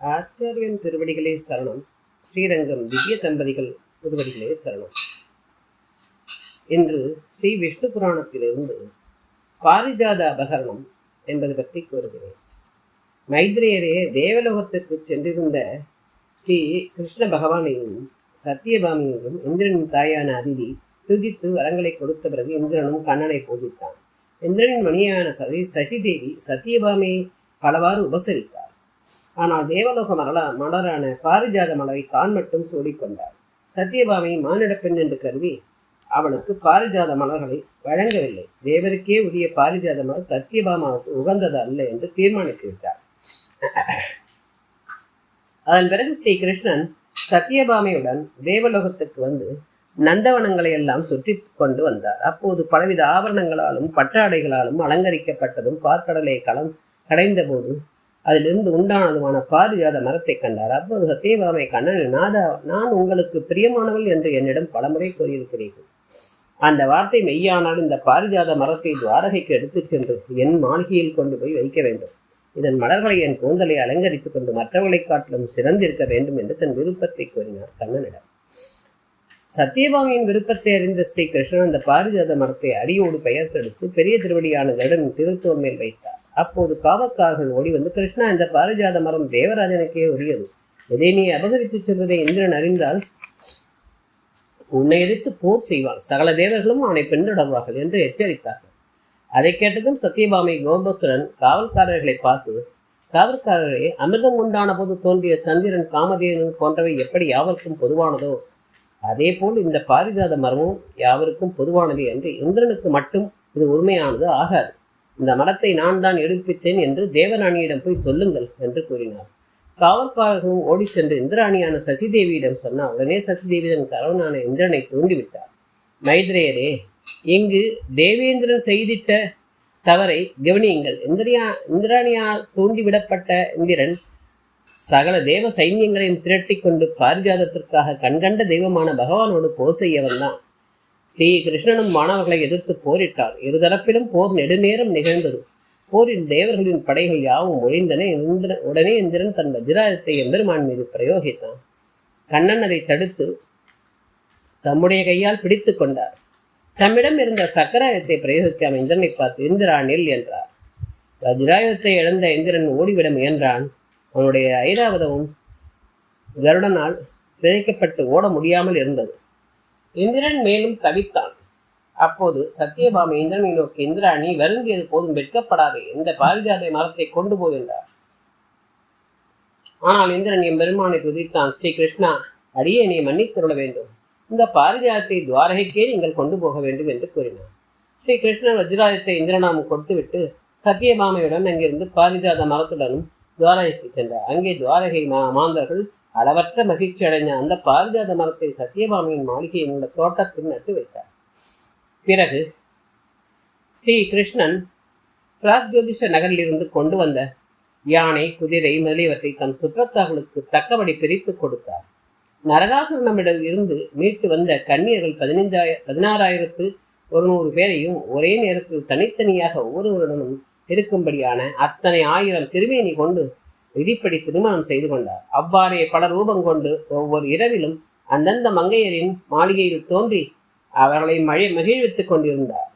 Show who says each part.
Speaker 1: ஆச்சாரியன் திருவடிகளே சரணம். ஸ்ரீரங்கம் திவ்ய தம்பதிகள் திருவடிகளே சரணம். இன்று ஸ்ரீ விஷ்ணு புராணத்திலிருந்து பாரிஜாத அபகரணம் என்பது பற்றி கூறுகிறேன். மைத்ரேயரே தேவலோகத்திற்கு சென்றிருந்த ஸ்ரீ கிருஷ்ண பகவானையும் சத்தியபாமியையும் இந்திரனின் தாயான அதிதி துதித்து வரங்களை கொடுத்த பிறகு இந்திரனும் கண்ணனை பூஜித்தான். இந்திரனின் மணியான சதி சசிதேவி சத்தியபாமியை பலவாறு உபசரித்தார். ஆனால் தேவலோக மலர மலரான பாரிஜாத மலரை தான் மட்டும் சூடிக்கொண்டார் சத்தியபாமை மானிட பெண் என்று கருதி அவளுக்கு பாரிஜாத மலர்களை வழங்கவில்லை. தேவருக்கே உரிய பாரிஜாத மலர் சத்தியபாமாவுக்கு உகந்தது அல்ல என்று தீர்மானித்து விட்டார் அதன் பிறகு ஸ்ரீ கிருஷ்ணன் சத்தியபாமையுடன் தேவலோகத்துக்கு வந்து நந்தவனங்களை எல்லாம் சுற்றி கொண்டு வந்தார். அப்போது பலவித ஆபரணங்களாலும் பட்டாடைகளாலும் அலங்கரிக்கப்பட்டதும் பார்க்கடலை களம் கடைந்த போது அதிலிருந்து உண்டானதுமான பாரிஜாத மரத்தை கண்டார். அப்போது சத்தியபாமை கண்ணன் நாதா நான் உங்களுக்கு பிரியமானவள் என்று என்னிடம் பலமுறை கூறியிருக்கிறீர்கள். அந்த வார்த்தை மெய்யானால் இந்த பாரிஜாத மரத்தை துவாரகைக்கு எடுத்துச் சென்று என் மாளிகையில் கொண்டு போய் வைக்க வேண்டும். இதன் மலர்களை என் கூந்தலை அலங்கரித்துக் கொண்டு மற்றவர்களை காட்டிலும் சிறந்திருக்க வேண்டும் என்று தன் விருப்பத்தை கூறினார் கண்ணனிடம். சத்தியபாமியின் விருப்பத்தை அறிந்த ஸ்ரீ கிருஷ்ணன் அந்த பாரிஜாத மரத்தை அடியோடு பெயர்த்தெடுத்து பெரிய திருவடியான கருடன் திருத்துவம் மேல் வைத்தார். அப்போது காவற்காரர்கள் ஓடி வந்து கிருஷ்ணா இந்த பாரிஜாத மரம் தேவராஜனுக்கே உரியது. இதை நீ அபகரித்துச் செல்வதை இந்திரன் அறிந்தால் உன்னை எதிர்த்து போர் செய்வான். சகல தேவர்களும் அவனை பின்தொடர்வார்கள் என்று எச்சரித்தார்கள். அதை கேட்டதும் சத்யபாமை கோபத்துடன் காவல்காரர்களை பார்த்து காவல்காரரே அமிர்தம் உண்டான போது தோன்றிய சந்திரன் காமதேவன் போன்றவை எப்படி யாவருக்கும் பொதுவானதோ அதே போல் இந்த பாரிஜாத மரமும் யாவருக்கும் பொதுவானது என்று இந்திரனுக்கு மட்டும் இது உண்மையானது ஆகாது. இந்த மரத்தை நான் தான் எடுப்பித்தேன் என்று தேவராணியிடம் போய் சொல்லுங்கள் என்று கூறினார். காவல்காரர்களும் ஓடி சென்று இந்திராணியான சசிதேவியிடம் சொன்னால் உடனே சசிதேவி தன் கரவனான இந்திரனை தூண்டிவிட்டார். மைத்ரேயரே இங்கு தேவேந்திரன் செய்திட்ட தவறை கவனியுங்கள். இந்திரியா இந்திராணியால் தூண்டிவிடப்பட்ட இந்திரன் சகல தேவ சைன்யங்களையும் திரட்டி கொண்டு பாரிஜாதத்திற்காக கண்கண்ட தெய்வமான பகவானோடு போர் செய்ய வந்தான் ஸ்ரீ கிருஷ்ணனும் மாணவர்களை எதிர்த்து போரிட்டார். இருதரப்பிலும் போர் நெடுநேரம் நிகழ்ந்தது. போரில் தேவர்களின் படைகள் யாவும் ஒழிந்தன இந்திரன் உடனே இந்திரன் தன் வஜ்ராயத்தை எம்பெருமான் மீது பிரயோகித்தான். கண்ணன் அதை தடுத்து தம்முடைய கையால் பிடித்து கொண்டார். தம்மிடம் இருந்த சக்கராயத்தை பிரயோகிக்காம இந்திரனை பார்த்து இந்திரா நெல் என்றார். வஜ்ராயுதத்தை இழந்த இந்திரன் ஓடிவிட முயன்றான். அவனுடைய ஐராவதமும் கருடனால் சிதைக்கப்பட்டு ஓட முடியாமல் இருந்தது. இந்திரன் மேலும் தவித்தான். அப்போது சத்தியபாமி இந்திரனை நோக்கி இந்திரா நீ வருந்தியது போதும் வெட்கப்படாதே. இந்த பாரிஜாதை மரத்தை கொண்டு போ என்றார். ஆனால் இந்திரன் என் பெருமானை துதித்தான். ஸ்ரீ கிருஷ்ணா அடியே நீ மன்னித்துள்ள வேண்டும். இந்த பாரிஜாதத்தை துவாரகைக்கே நீங்கள் கொண்டு போக வேண்டும் என்று கூறினார். ஸ்ரீ கிருஷ்ணன் வஜ்ராஜத்தை இந்திரநாமம் கொடுத்துவிட்டு சத்தியபாமையுடன் அங்கிருந்து பாரிஜாத மரத்துடனும் துவாரகைக்கு சென்றார். அங்கே துவாரகை மா மாந்தர்கள் அளவற்ற மகிழ்ச்சி அடைந்த அந்த பாரிஜாத மரத்தை சத்யபாமியின் மாளிகையின் உள்ள தோட்டத்தில் நட்டு வைத்தார். பிறகு ஸ்ரீ கிருஷ்ணன் பிராக்ஜோதிஷ நகரிலிருந்து கொண்டு வந்த யானை குதிரை முதலியவற்றை தம் சுற்றத்தார்களுக்கு தக்கபடி பிரித்து கொடுத்தார். நரகாசுரனமிடம் இருந்து மீட்டு வந்த கன்னியர்கள் பதினைஞ்சாய பதினாறாயிரத்து ஒரு நூறு பேரையும் ஒரே நேரத்தில் தனித்தனியாக ஒவ்வொருவருடனும் இருக்கும்படியான அத்தனை ஆயிரம் திருமேனி கொண்டு விதிப்படி திருமணம் செய்து கொண்டார். அவ்வாறே பல ரூபம் கொண்டு ஒவ்வொரு இரவிலும் அந்தந்த மங்கையரின் மாளிகையில் தோன்றி அவர்களை மழை மகிழ்வித்துக் கொண்டிருந்தார்.